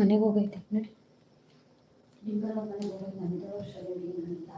ಮನೆಗೆ ಹೋಗೈತೆ ನೋಡಿ. ನಿಮ್ಮರ ಮನೆಗೆ ಹೋಗಿ ನಂದು ಶರೀರ ಅಂತ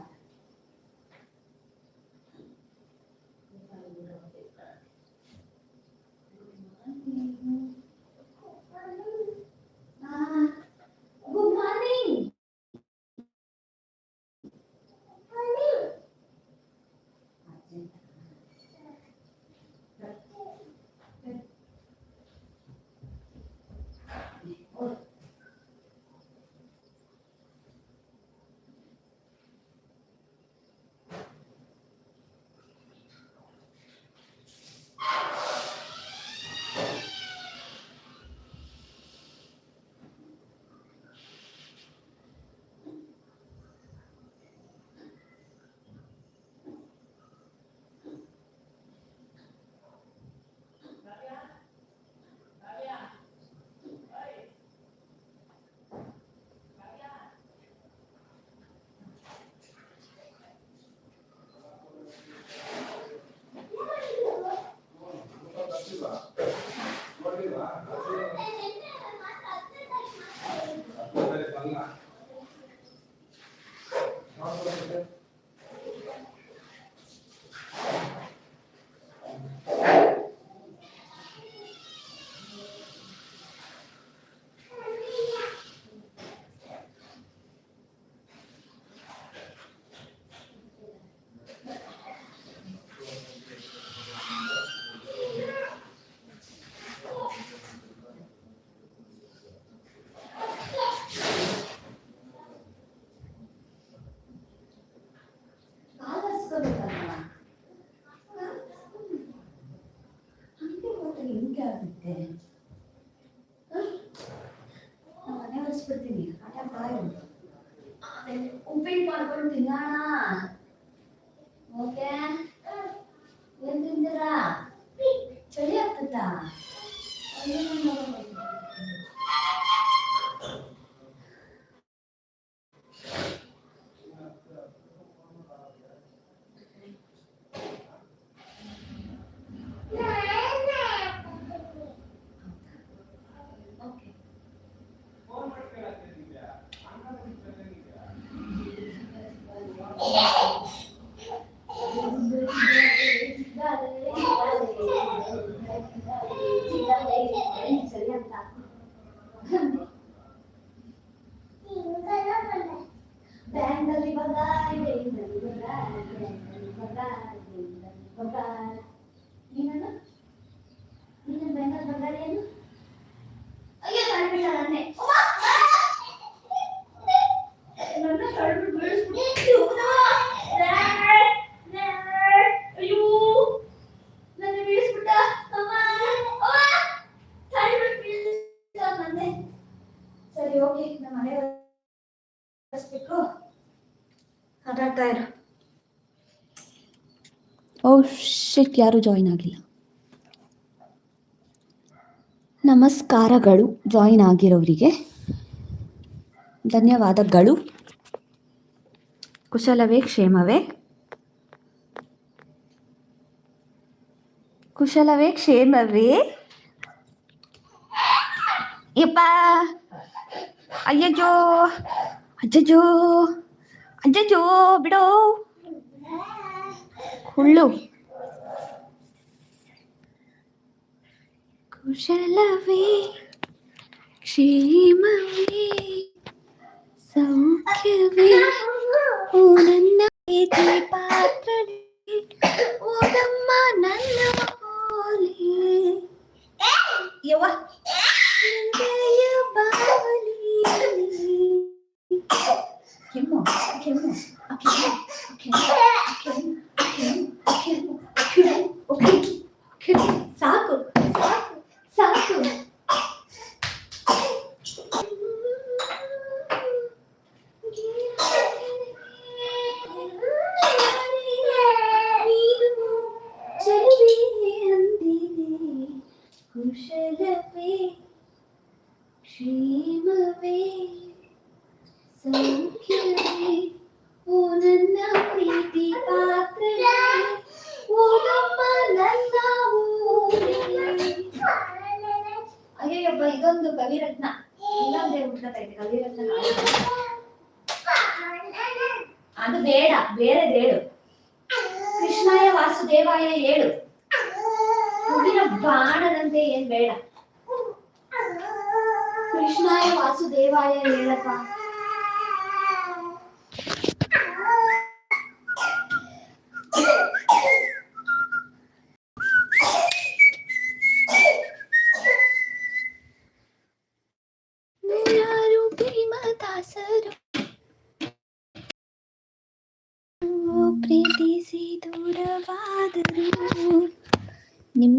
ಯಾರು ಜಾಯಿನ್ ಆಗಿಲ್ಲ ನಮಸ್ಕಾರಗಳು ಜಾಯಿನ್ ಆಗಿರೋರಿಗೆ ಧನ್ಯವಾದಗಳು. ಕುಶಲವೇ, ಕ್ಷೇಮವೇ. ಕುಶಲವೇ, ಕ್ಷೇಮವೇ. ಯಪ್ಪ. ಅಯ್ಯಜೋ ಅಜ್ಜಜೋ ಅಜ್ಜಜೋ ಬಿಡೋ. ಹುಳ್ಳು കുശലവേ ക്ഷേമവേ സൗഖ്യമേ ഉണന്നേ പാത്രടേ ഓടമ്മ നല്ല പോലെ യവ ഹൃദയ ബാവലി ಕೆಮ್ಮು ಕೆಮ್ಮು ಸಾಕು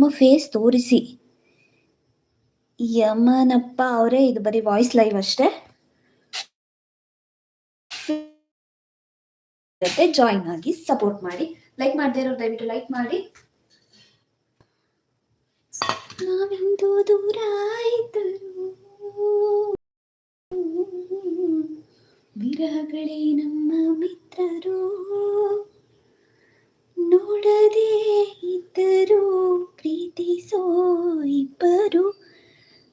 ಫೇಸ್ ತೋರಿಸಿ. ಯಮನಪ್ಪ ಅವರೇ, ಇದು ಬರೀ ವಾಯ್ಸ್ ಲೈವ್ ಅಷ್ಟೇ. ಜೊತೆ ಜಾಯಿನ್ ಆಗಿ ಸಪೋರ್ಟ್ ಮಾಡಿ. ಲೈಕ್ ಮಾಡದೇ ಇರೋ ದಯವಿಟ್ಟು ಲೈಕ್ ಮಾಡಿ. ನಾವೆಂದು ದೂರ ಇದ್ದರು? ವಿರಹಗಳೇ ನಮ್ಮ ಮಿತ್ರರು. ನೋಡದೆ ಇದ್ದರು ಪ್ರೀತಿಸೋ ಇಬ್ಬರು.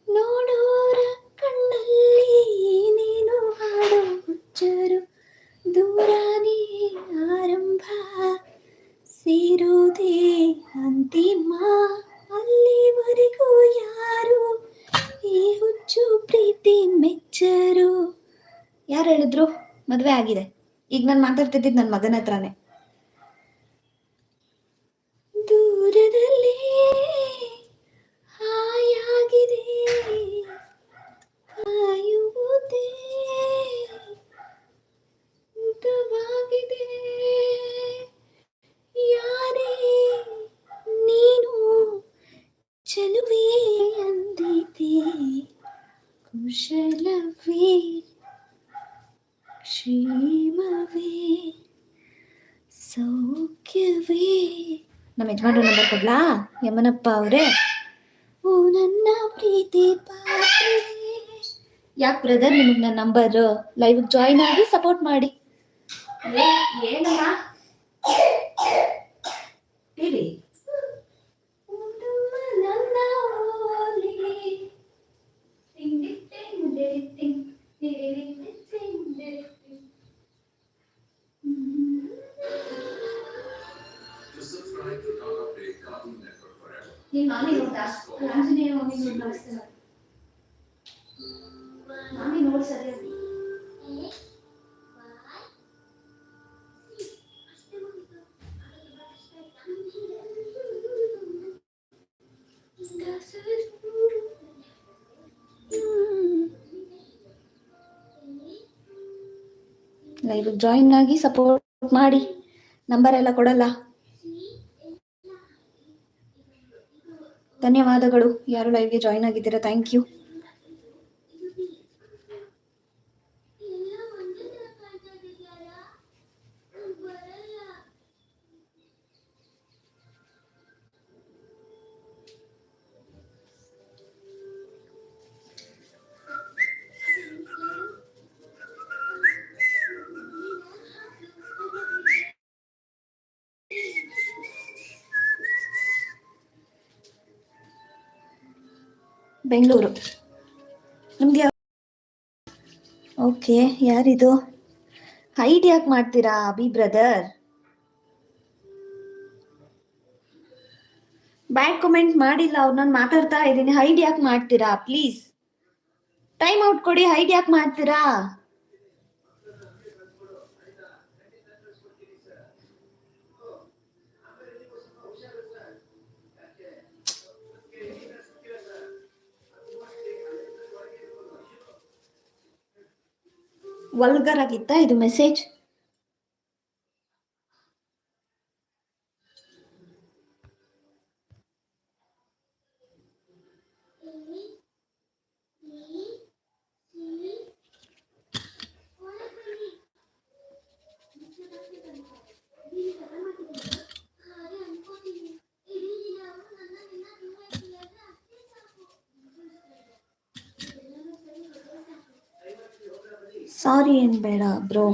ನೋಡೋರ ಕಣ್ಣಲ್ಲಿ ಏನೇನು ಹಾಡೋ ಹುಚ್ಚರು. ದೂರಾನೇ ಆರಂಭ, ಸೇರೋದೇ ಅಂತಿಮ. ಅಲ್ಲಿವರೆಗೂ ಯಾರು ಈ ಹುಚ್ಚು ಪ್ರೀತಿ ಮೆಚ್ಚರು? ಯಾರು ಹೇಳಿದ್ರು? ಮದುವೆ ಆಗಿದೆ. ಈಗ ನಾನು ಮಾತಾಡ್ತಿದ್ದಿದ್ದು ನನ್ನ ಮಗನ ಹತ್ರನೇ ದೂರದಲ್ಲಿ ಹಾಯಾಗಿದೆ ಕಾಯುವುದೇ ಹಿತವಾಗಿದೆ ಯಾರೇ ನೀನು ಚಲುವೆ ಅಂದಿದೆ ಕುಶಲವೇ ಕ್ಷೇಮವೇ ಸೌಖ್ಯವೇ ನಮ್ಮ ಯಜಮಾನ್ರ ನಂಬರ್ ಕೊಡ್ಲಾ? ಯಮನಪ್ಪ ಅವರೇ. ಓ, ನನ್ನ ಪ್ರೀತಿ ಯಾಕೆ ಬ್ರದರ್ ನಿಮಗೆ ನನ್ನ ನಂಬರ್ ಲೈವ್ ಜಾಯಿನ್ ಆಗಿ ಸಪೋರ್ಟ್ ಮಾಡಿ. ಏನಮ್ಮ? ನೀನ್ ಮಾಮಿ ಆಂಜನೇಯ ಮಾಮಿ ಸರಿ ಲೈವ್ ಜಾಯಿನ್ ಆಗಿ ಸಪೋರ್ಟ್ ಮಾಡಿ. ನಂಬರ್ ಎಲ್ಲ ಕೊಡಲ್ಲ. ಧನ್ಯವಾದಗಳು. ಯಾರು ಲೈವ್ಗೆ ಜಾಯಿನ್ ಆಗಿದ್ದೀರಾ? Thank you Bengaluru. ನಿಮ್ಗೆ ಓಕೆ ಯಾರಿದು? ಹೈಡ್ ಯಾಕೆ ಮಾಡ್ತೀರಾ ಅಭಿ ಬ್ರದರ್ ಬ್ಯಾಕ್ ಕಮೆಂಟ್ ಮಾಡಿಲ್ಲ, ಅವ್ರು ನಾನು ಮಾತಾಡ್ತಾ ಇದ್ದೀನಿ. ಹೈಡ್ ಯಾಕೆ ಮಾಡ್ತೀರಾ ಪ್ಲೀಸ್ ಟೈಮ್ ಔಟ್ ಕೊಡಿ ಹೈಡ್ ಯಾಕೆ ಮಾಡ್ತೀರಾ? ವಲ್ಗರ್ ಆಗಿತ್ತಾ ಇದು ಮೆಸೇಜ್ ಸಾರಿ ಏನು ಬೇಡ bro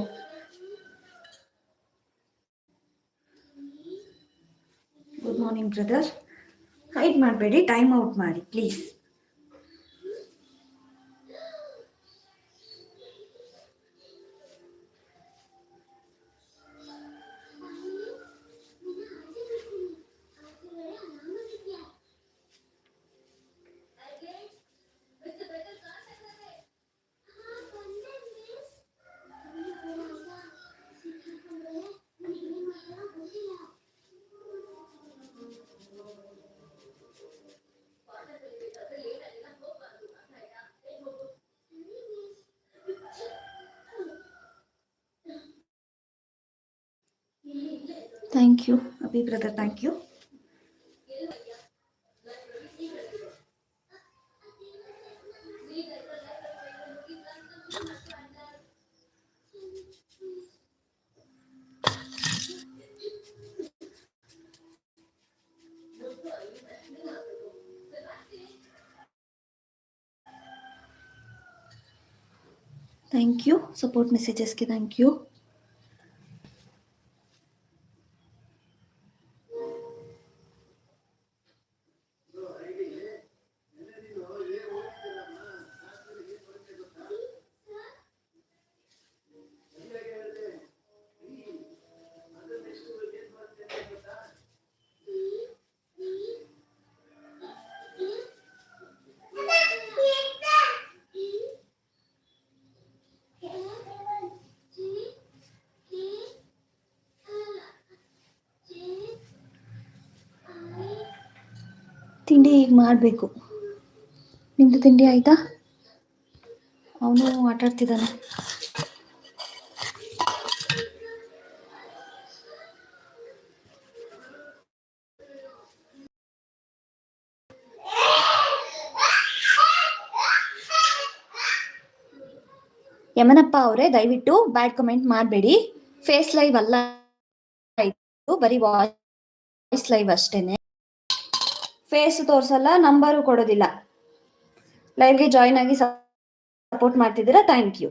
good morning brother hide ಮಾಡಬೇಡಿ ಟೈಮ್ ಔಟ್ ಮಾಡಿ please U Abhi brother thank you thank you support ಮೆಸೇಜಸ್ಗೆ thank you ತಿಂಡಿ ಈಗ ಮಾಡಬೇಕು? ನಿಮ್ಮದು ತಿಂಡಿ ಆಯಿತಾ? ಅವನು ಆಟಾಡ್ತಿದ್ದಾನೆ. ಯಮನಪ್ಪ ಅವರೇ, ದಯವಿಟ್ಟು ಬ್ಯಾಡ್ ಕಮೆಂಟ್ ಮಾಡಬೇಡಿ. ಫೇಸ್ ಲೈವ್ ಅಲ್ಲ ಬರೀ ವಾಯ್ಸ್ ಲೈವ್ ಅಷ್ಟೇನೆ. ಫೇಸ್ ತೋರಿಸಲ್ಲ ನಂಬರು ಕೊಡೋದಿಲ್ಲ. ಲೈವ್ಗೆ ಜಾಯಿನ್ ಆಗಿ ಸಪೋರ್ಟ್ ಮಾಡ್ತಿದ್ದೀರಾ? ಥ್ಯಾಂಕ್ ಯು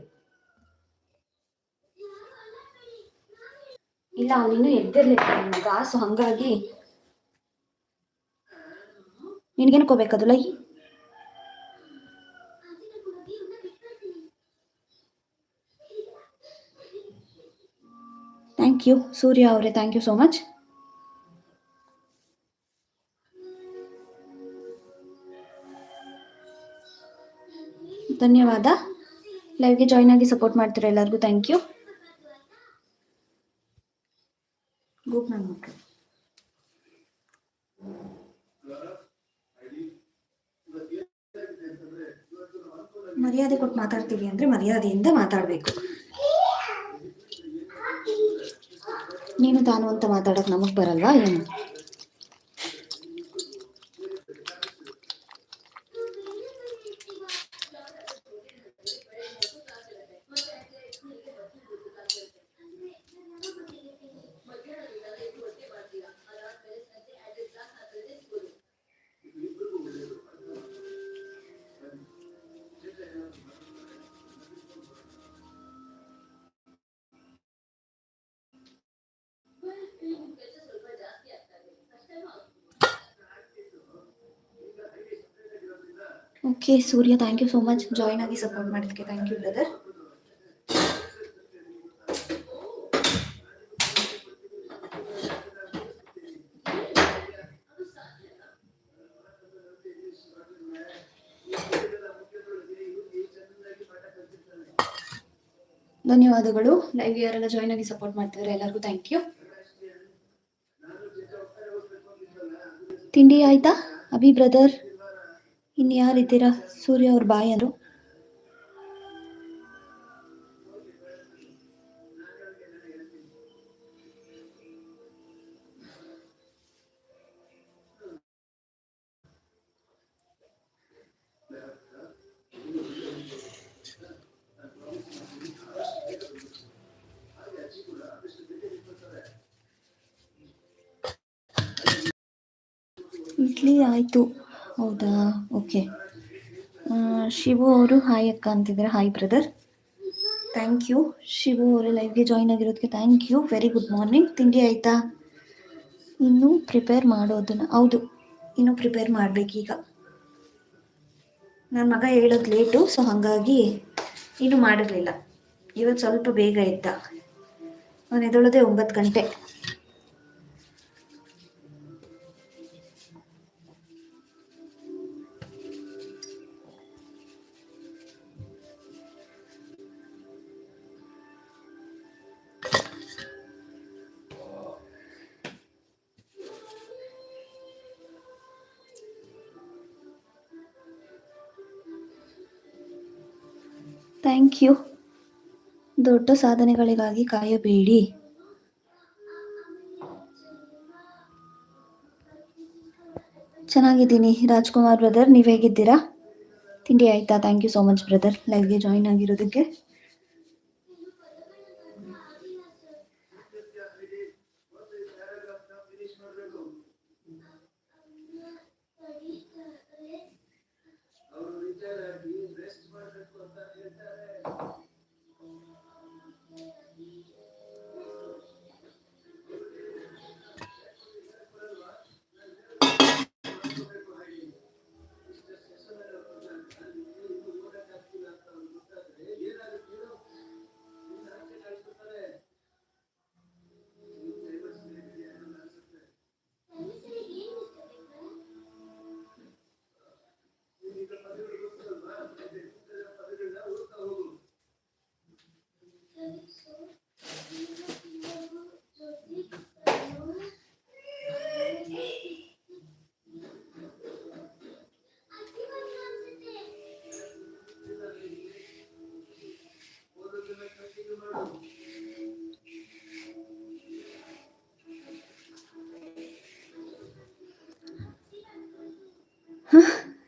ಇಲ್ಲ, ನೀನು ಎದ್ದಿರ್ಲಿಲ್ಲ ಮಗ ಸೊ ಹಂಗಾಗಿ ನಿನ್ಗೇನಕ್ಕೆ ಹೋಗ್ಬೇಕದು ಲೈ? ಥ್ಯಾಂಕ್ ಯು ಸೂರ್ಯ ಅವರೇ. ಥ್ಯಾಂಕ್ ಯು ಸೋ ಮಚ್ ಧನ್ಯವಾದ. ಲೈವ್ಗೆ ಜಾಯ್ನ್ ಆಗಿ ಸಪೋರ್ಟ್ ಮಾಡ್ತೀರಾ ಎಲ್ಲರಿಗೂ? ಥ್ಯಾಂಕ್ ಯು ಗ್ರೂಪ್ ನನ್ನ ಮಕ್ಕಳು ಮರ್ಯಾದೆ ಕೊಟ್ಟು ಮಾತಾಡ್ತೀವಿ ಅಂದ್ರೆ ಮರ್ಯಾದೆಯಿಂದ ಮಾತಾಡಬೇಕು. ನೀನು ತಾನು ಅಂತ ಮಾತಾಡಕ್ ನಮಗ್ ಬರಲ್ವಾ ಏನು? Okay, Surya thank you so much join ಆಗಿ ಸಪೋರ್ಟ್ ಮಾಡಿದ್ದಕ್ಕೆ ಥ್ಯಾಂಕ್ ಯು ಬ್ರದರ್ ಧನ್ಯವಾದಗಳು. ಲೈವ್ ಯಾರೆಲ್ಲ ಜಾಯ್ನ್ ಆಗಿ ಸಪೋರ್ಟ್ ಮಾಡ್ತಿದ್ದಾರೆ ಎಲ್ಲರಿಗೂ ಥ್ಯಾಂಕ್ ಯು ತಿಂಡಿ ಆಯ್ತಾ? ಅಭಿ ಬ್ರದರ್ ಇನ್ನು ಯಾರಿದ್ದೀರಾ ಸೂರ್ಯ ಅವ್ರ ಬಾಯಿ ಅಂದ್ರು. ಇಡ್ಲಿ ಆಯಿತು. ಹೌದಾ? ಓಕೆ ಶಿವು ಅವರು ಹಾಯ್ ಅಕ್ಕ ಅಂತಿದ್ದಾರೆ. Hi brother thank you Shivu ಅವರು ಲೈವ್ಗೆ join ಆಗಿರೋದಕ್ಕೆ thank you very good morning ತಿಂಡಿ ಆಯಿತಾ? ಇನ್ನೂ ಪ್ರಿಪೇರ್ ಮಾಡೋದನ್ನ, ಹೌದು, ಇನ್ನೂ ಪ್ರಿಪೇರ್ ಮಾಡಬೇಕೀಗ. ನನ್ನ ಮಗ ಹೇಳೋದು ಲೇಟು ಸೊ ಹಾಗಾಗಿ ಇನ್ನೂ ಮಾಡಿರಲಿಲ್ಲ. ಇವತ್ತು ಸ್ವಲ್ಪ ಬೇಗ ಇದ್ದ ಅವನು ಎದೊಳದೆ ಒಂಬತ್ತು ಗಂಟೆ. ದೊಡ್ಡ ಸಾಧನೆಗಳಿಗಾಗಿ ಕಾಯಬೇಡಿ. ಚೆನ್ನಾಗಿದ್ದೀನಿ ರಾಜ್ಕುಮಾರ್ ಬ್ರದರ್ ನೀವು ಹೇಗಿದ್ದೀರಾ? ತಿಂಡಿ ಆಯ್ತಾ? Thank you so much brother ಲೈವ್ಗೆ join ಆಗಿರೋದಕ್ಕೆ.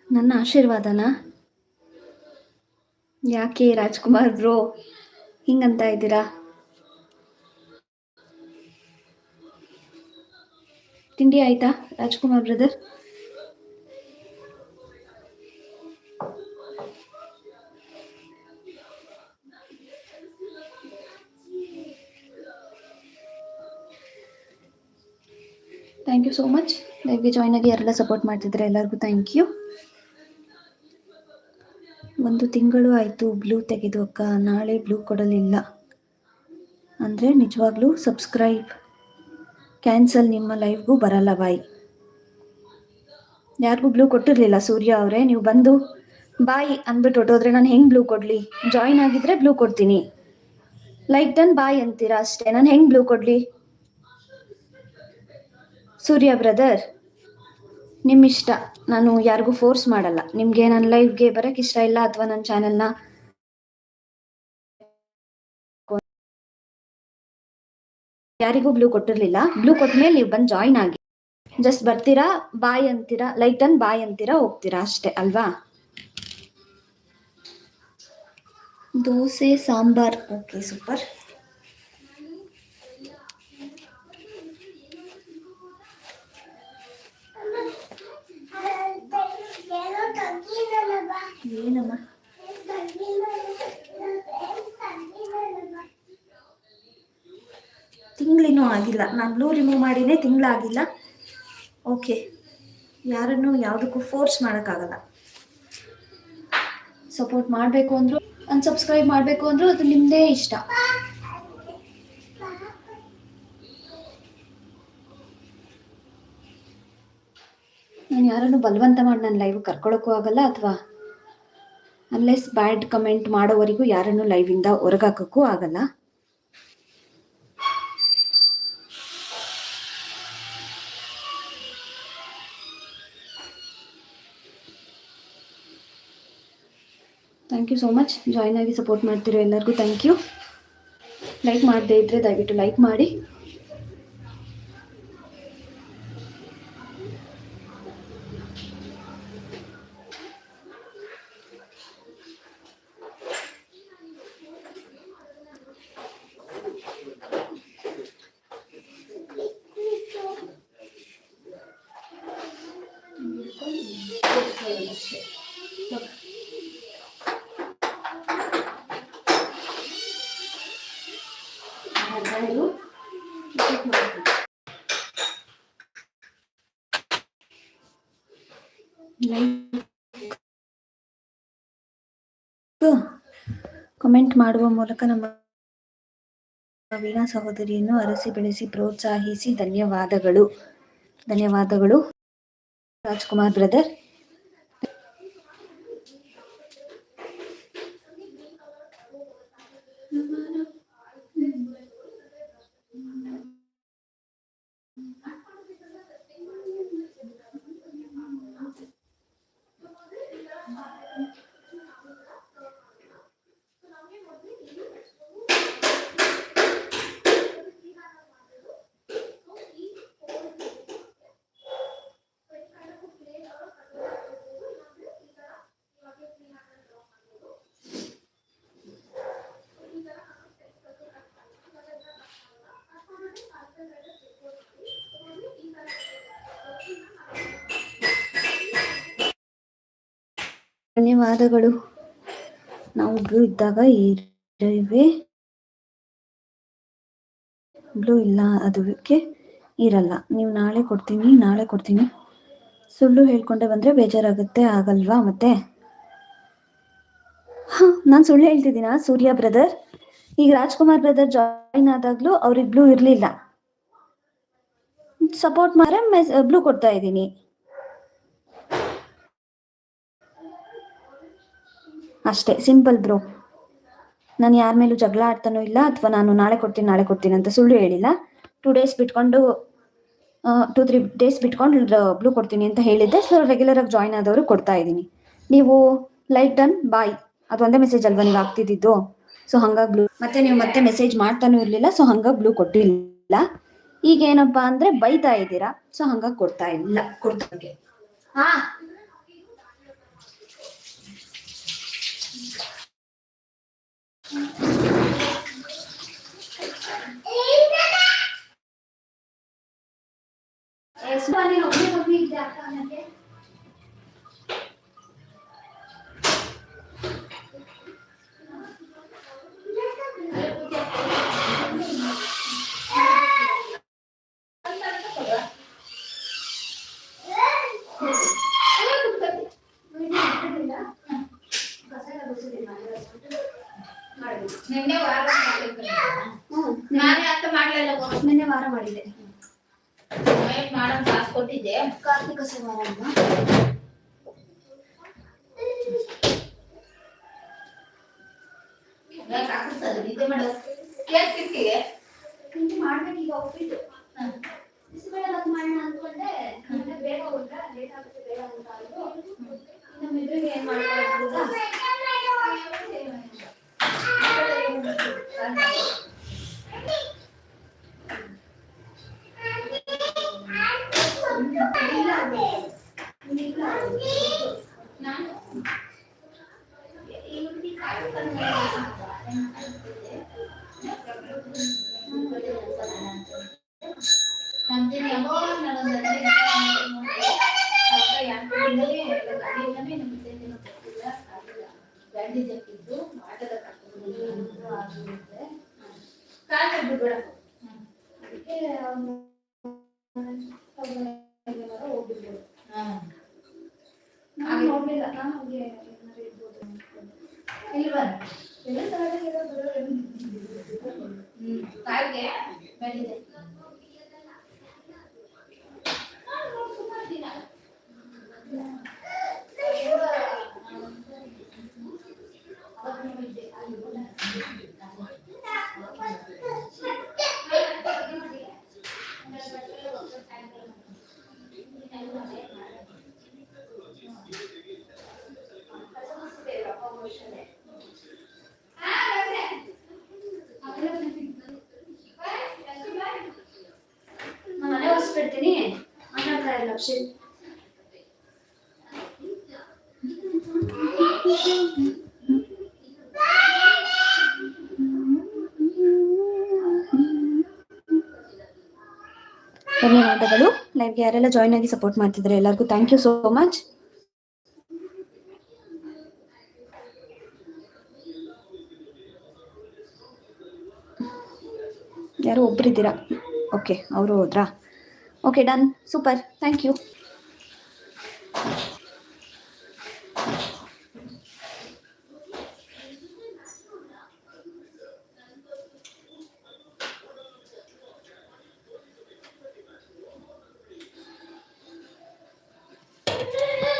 ನನ್ನ ಆಶೀರ್ವಾದನ? ಯಾಕೆ ರಾಜ್ಕುಮಾರ್ ಬ್ರೋ, ಹಿಂಗಂತ ಇದ್ದೀರಾ? ತಿಂಡಿ ಆಯ್ತಾ Rajkumar brother? Thank you so much ಲೈವ್ಗೆ join ಆಗಿ ಯಾರೆಲ್ಲ ಸಪೋರ್ಟ್ ಮಾಡ್ತಿದ್ರೆ ಎಲ್ಲರಿಗೂ ಥ್ಯಾಂಕ್ ಯು ಒಂದು ತಿಂಗಳು ಆಯಿತು ಬ್ಲೂ ತೆಗೆದು ಅಕ್ಕ ನಾಳೆ ಬ್ಲೂ ಕೊಡಲಿಲ್ಲ. ಅಂದರೆ ನಿಜವಾಗ್ಲೂ ಸಬ್ಸ್ಕ್ರೈಬ್ ಕ್ಯಾನ್ಸಲ್ ನಿಮ್ಮ ಲೈಫ್ಗೂ ಬರಲ್ಲ ಬಾಯ್. ಯಾರಿಗೂ ಬ್ಲೂ ಕೊಟ್ಟಿರಲಿಲ್ಲ ಸೂರ್ಯ ಅವರೇ, ನೀವು ಬಂದು ಬಾಯ್ ಅಂದ್ಬಿಟ್ಟು ಹೊಟ್ಟೋದ್ರೆ ನಾನು ಹೆಂಗೆ ಬ್ಲೂ ಕೊಡಲಿ? ಜಾಯಿನ್ ಆಗಿದ್ರೆ ಬ್ಲೂ ಕೊಡ್ತೀನಿ. ಲೈಕ್ ಡನ್ ಬಾಯ್ ಅಂತೀರಾ ಅಷ್ಟೇ, ನಾನು ಹೆಂಗೆ ಬ್ಲೂ ಕೊಡಲಿ? ಸೂರ್ಯ ಬ್ರದರ್ ನಿಮ್ಮ ಇಷ್ಟ ನಾನು ಯಾರಿಗೂ ಫೋರ್ಸ್ ಮಾಡಲ್ಲ. ನಿಮಗೆ ನನ್ನ ಲೈಫ್ಗೆ ಬರೋಕ್ಕೆ ಇಷ್ಟ ಇಲ್ಲ ಅಥವಾ ನನ್ನ ಚಾನೆಲ್ನ ಯಾರಿಗೂ ಬ್ಲೂ ಕೊಟ್ಟಿರಲಿಲ್ಲ. ಬ್ಲೂ ಕೊಟ್ಮೇಲೆ ನೀವು ಬಂದು ಜಾಯಿನ್ ಆಗಿ. ಜಸ್ಟ್ ಬರ್ತೀರಾ ಬಾಯ್ ಅಂತೀರಾ ಲೈಟ್ ಅನ್ ಬಾಯ್ ಅಂತೀರಾ, ಹೋಗ್ತೀರಾ ಅಷ್ಟೇ, ಅಲ್ವಾ? ದೋಸೆ, ಸಾಂಬಾರ್. Okay, super. ಏನಮ್ಮ? ತಿಂಗಳಿನೂ ಆಗಿಲ್ಲ. ನಾನು ಬ್ಲೂ ರಿಮೂವ್ ಮಾಡಿನೇ ತಿಂಗಳಾಗಿಲ್ಲ. ಓಕೆ ಯಾರನ್ನು ಯಾವುದಕ್ಕೂ ಫೋರ್ಸ್ ಮಾಡೋಕ್ಕಾಗಲ್ಲ. ಸಪೋರ್ಟ್ ಮಾಡಬೇಕು ಅಂದರೂ ಅನ್ಸಬ್ಸ್ಕ್ರೈಬ್ ಮಾಡಬೇಕು ಅಂದರೂ ಅದು ನಿಮ್ಮದೇ ಇಷ್ಟ. ನಾನು ಯಾರನ್ನು ಬಲವಂತ ಮಾಡಿ ನಾನು ಲೈವ್ ಕರ್ಕೊಳ್ಳೋಕ್ಕೂ ಆಗಲ್ಲ ಅಥವಾ? ಅನ್ಲೆಸ್ ಬ್ಯಾಡ್ ಕಮೆಂಟ್ ಮಾಡೋವರೆಗೂ ಯಾರನ್ನು ಲೈವಿಂದ ಹೊರಗಾಕಕ್ಕೂ ಆಗಲ್ಲ. Thank you so much join ಆಗಿ ಸಪೋರ್ಟ್ ಮಾಡ್ತಿರೋ ಎಲ್ಲರಿಗೂ ಥ್ಯಾಂಕ್ ಯು ಲೈಕ್ ಮಾಡದೇ ಇದ್ದರೆ ದಯವಿಟ್ಟು ಲೈಕ್ ಮಾಡಿ. ಕಮೆಂಟ್ ಮಾಡುವ ಮೂಲಕ ನಮ್ಮ ವೀಣಾ ಸಹೋದರಿಯನ್ನು ಅರಸಿ ಬೆಳೆಸಿ ಪ್ರೋತ್ಸಾಹಿಸಿ. ಧನ್ಯವಾದಗಳು. ಧನ್ಯವಾದಗಳು. ರಾಜ್ಕುಮಾರ್ ಬ್ರದರ್ ಧನ್ಯವಾದಗಳು. ನಾವು ಬ್ಲೂ ಇದ್ದಾಗ ಇರುವೆ ಬ್ಲೂ ಇಲ್ಲ ಅದಕ್ಕೆ ಇರಲ್ಲ. ನೀವು ನಾಳೆ ಕೊಡ್ತೀನಿ ನಾಳೆ ಕೊಡ್ತೀನಿ. ಸುಳ್ಳು ಹೇಳ್ಕೊಂಡೆ ಬಂದ್ರೆ ಬೇಜಾರಾಗುತ್ತೆ, ಆಗಲ್ವಾ ಮತ್ತೆ? ನಾನು ಸುಳ್ಳು ಹೇಳ್ತಿದ್ದೀನಾ? ಸೂರ್ಯ ಬ್ರದರ್? ಈಗ ರಾಜ್ಕುಮಾರ್ ಬ್ರದರ್ ಜಾಯಿನ್ ಆದಾಗ್ಲೂ ಅವ್ರಿಗೆ ಬ್ಲೂ ಇರಲಿಲ್ಲ. ಸಪೋರ್ಟ್ ಮೆಸ್ ಬ್ಲೂ ಕೊಡ್ತಾ ಇದ್ದೀನಿ. ಅಷ್ಟೇ. ಸಿಂಪಲ್ ಬ್ರೋ ನಾನು ಯಾರ ಮೇಲೂ ಜಗಳ ಆಡ್ತಾನೂ ಇಲ್ಲ ಅಥವಾ ನಾನು ನಾಳೆ ಕೊಡ್ತೀನಿ ನಾಳೆ ಕೊಡ್ತೀನಿ ಅಂತ ಸುಳ್ಳು ಹೇಳಿಲ್ಲ. ಟೂ ಡೇಸ್ ಬಿಟ್ಕೊಂಡು ಟೂ ತ್ರೀ ಡೇಸ್ ಬಿಟ್ಕೊಂಡು ಬ್ಲೂ ಕೊಡ್ತೀನಿ ಅಂತ ಹೇಳಿದ್ದೆ. ಸೊ ರೆಗ್ಯುಲರ್ ಆಗಿ ಜಾಯ್ನ್ ಆದವರು ಕೊಡ್ತಾ ಇದ್ದೀನಿ. ನೀವು ಲೈಕ್ ಡನ್ ಬಾಯ್ ಅದು ಒಂದೇ ಮೆಸೇಜ್ ಅಲ್ವಾ ನೀವು ಆಗ್ತಿದ್ದು ಸೊ ಹಂಗಾಗಿ ಬ್ಲೂ ಮತ್ತೆ ನೀವು ಮತ್ತೆ ಮೆಸೇಜ್ ಮಾಡ್ತಾನೂ ಇರಲಿಲ್ಲ. ಸೊ ಹಂಗಾಗಿ ಬ್ಲೂ ಕೊಟ್ಟಿಲ್ಲ. ಈಗ ಏನಪ್ಪಾ ಅಂದ್ರೆ ಬೈತಾ ಇದ್ದೀರಾ? ಸೊ ಹಂಗಾಗಿ ಕೊಡ್ತಾ ಇಲ್ಲ. ಕೊಡ್ತಾ ಹಾ ಎಷ್ಟು ನೀನು ಒಬ್ಬನೇ ಒಬ್ಬನೇ ಇದ್ದೆ ಲೈವ್ಗೆ ಯಾರೆಲ್ಲ ಜಾಯಿನ್ ಆಗಿ ಸಪೋರ್ಟ್ ಮಾಡ್ತಿದ್ರೆ ಎಲ್ಲರಿಗೂ ಥ್ಯಾಂಕ್ ಯು ಸೋ ಮಚ್ ಯಾರೋ ಒಬ್ಬರಿದ್ದೀರಾ ಓಕೆ ಅವರು ಹೋದ್ರಾ? Okay done super thank you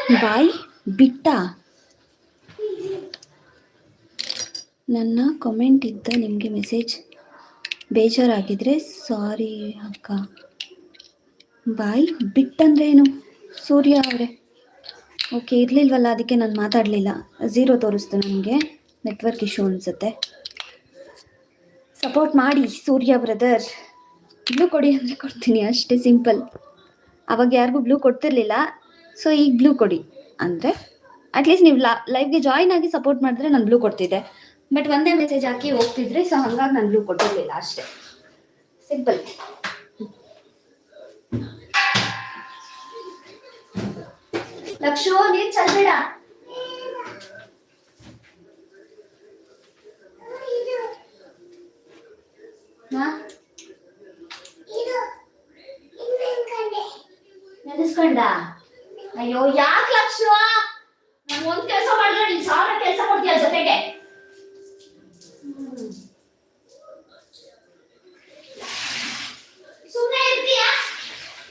bye ಬಿಟ್ಟ. ನನ್ನ ಕಮೆಂಟ್ ಇದ್ದ ನಿಮಗೆ ಮೆಸೇಜ್ ಬೇಜಾರಾಗಿದ್ರೆ ಸಾರಿ ಅಕ್ಕ. ಬಾಯ್ ಬಿಟ್ಟಂದ್ರೆ ಏನು ಸೂರ್ಯ ಅವರೇ. ಓಕೆ ಇರಲಿಲ್ವಲ್ಲ, ಅದಕ್ಕೆ ನಾನು ಮಾತಾಡಲಿಲ್ಲ. ಝೀರೋ ತೋರಿಸ್ತು ನನಗೆ ನೆಟ್ವರ್ಕ್ ಇಶ್ಯೂ ಅನಿಸುತ್ತೆ. ಸಪೋರ್ಟ್ ಮಾಡಿ, ಸೂರ್ಯ ಬ್ರದರ್ ಬ್ಲೂ ಕೊಡಿ ಅಂದರೆ ಕೊಡ್ತೀನಿ, ಅಷ್ಟೇ ಸಿಂಪಲ್ ಅವಾಗ ಯಾರಿಗೂ ಬ್ಲೂ ಕೊಡ್ತಿರ್ಲಿಲ್ಲ. ಸೊ ಈಗ ಬ್ಲೂ ಕೊಡಿ. ಅಂದರೆ ಅಟ್ಲೀಸ್ಟ್ ನೀವು ಲೈವ್ಗೆ ಜಾಯಿನ್ ಆಗಿ ಸಪೋರ್ಟ್ ಮಾಡಿದ್ರೆ ನಾನು ಬ್ಲೂ ಕೊಡ್ತಿದ್ದೆ. ಬಟ್ ಒಂದೇ ಮೆಸೇಜ್ ಹಾಕಿ ಹೋಗ್ತಿದ್ರೆ ಸೊ ಹಂಗಾಗಿ ನಾನು ಬ್ಲೂ ಕೊಟ್ಟಿರಲಿಲ್ಲ ಅಷ್ಟೇ. ಸಿಂಪಲ್ ಲಕ್ಷೋ ನೀನ್ ಚಲ್ಬೇಡ ನೆನೆಸ್ಕೊಂಡ ಅಯ್ಯೋ, ಯಾಕೆ ಲಕ್ಷ? ನಾನು ಒಂದ್ ಕೆಲಸ ಮಾಡಿದ್ರೆ ನೀನ್ ಸಾವಿರ ಕೆಲಸ ಕೊಡ್ತೀಯ ಜೊತೆಗೆ? ಸುಮ್ಮನೆ ಇರ್ತೀಯ?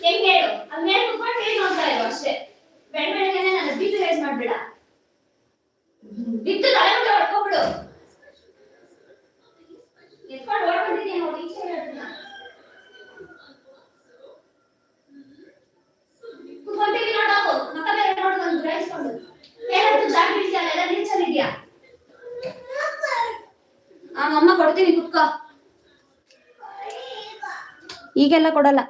ಹೆಂಗ್ ಹೇಳು ಅಲ್ಲಿ ಮೇಲೆ ಕುತ್ಕೊಂಡು ಏನ್ ನೋಡ್ತಾ ಅಷ್ಟೇ. ಬೆಳ ಬೆಳಗ್ಗೆನೆ ನನ್ನ ಬಿದ್ದು ರೇಸ್ ಮಾಡ್ಬೇಡ. ಬಿದ್ದು ತಲೆ ಮುಂದೆ ಹೊಡ್ಕೊಬಿಡು. ಎತ್ಕೊಂಡು ಓಡ್ಕೊಂಡಿದ್ದೀನಿ ನೋಡಿ ಈಚೆ ಹೇಳೋದನ್ನ ಈಗೆಲ್ಲ ಕೊಡಲ್ಲ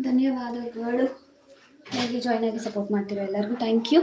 ಧನ್ಯವಾದಗಳು ಹೇಗೆ ಜಾಯ್ನ್ ಆಗಿ ಸಪೋರ್ಟ್ ಮಾಡ್ತಿರೋ ಎಲ್ಲರಿಗೂ ಥ್ಯಾಂಕ್ ಯು.